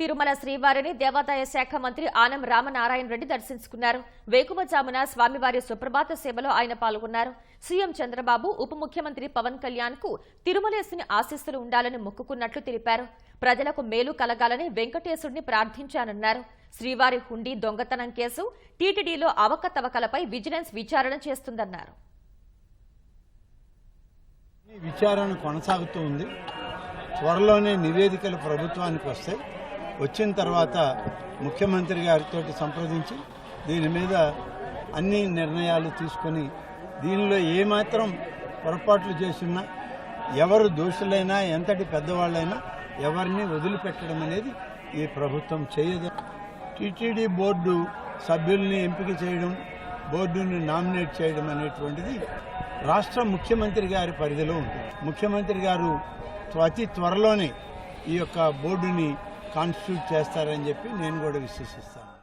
తిరుమల శ్రీవారిని దేవాదాయ శాఖ మంత్రి ఆనం రామనారాయణ రెడ్డి దర్శించుకున్నారు. వేకువజామున స్వామివారి సుప్రభాత సేవలో ఆయన పాల్గొన్నారు. సీఎం చంద్రబాబు ఉప ముఖ్యమంత్రి పవన్ కళ్యాణ్కు తిరుమలేశుని ఆశీస్సులు ఉండాలని మొక్కుకున్నట్లు తెలిపారు. ప్రజలకు మేలు కలగాలని వెంకటేశుడిని ప్రార్థించానన్నారు. శ్రీవారి హుండీ దొంగతనం కేసు టీటీడీలో అవకతవకలపై విజిలెన్స్ విచారణ చేస్తుందన్నారు. విచారణ కొనసాగుతూ ఉంది. త్వరలోనే నివేదికలు ప్రభుత్వానికి వస్తాయి. వచ్చిన తర్వాత ముఖ్యమంత్రి గారితో సంప్రదించి దీని మీద అన్ని నిర్ణయాలు తీసుకొని దీనిలో ఏమాత్రం పొరపాట్లు చేసినా ఎవరు దోషులైనా ఎంతటి పెద్దవాళ్ళైనా ఎవరిని వదిలిపెట్టడం అనేది ఈ ప్రభుత్వం చేయదు. టీటీడీ బోర్డు సభ్యుల్ని ఎంపిక చేయడం బోర్డుని నామినేట్ చేయడం అనేటువంటిది రాష్ట్ర ముఖ్యమంత్రి గారి పరిధిలో ఉంటుంది. ముఖ్యమంత్రి గారు అతి త్వరలోనే ఈ యొక్క బోర్డుని కాన్స్టిట్యూట్ చేస్తారని చెప్పి నేను కూడా విశ్వసిస్తాను.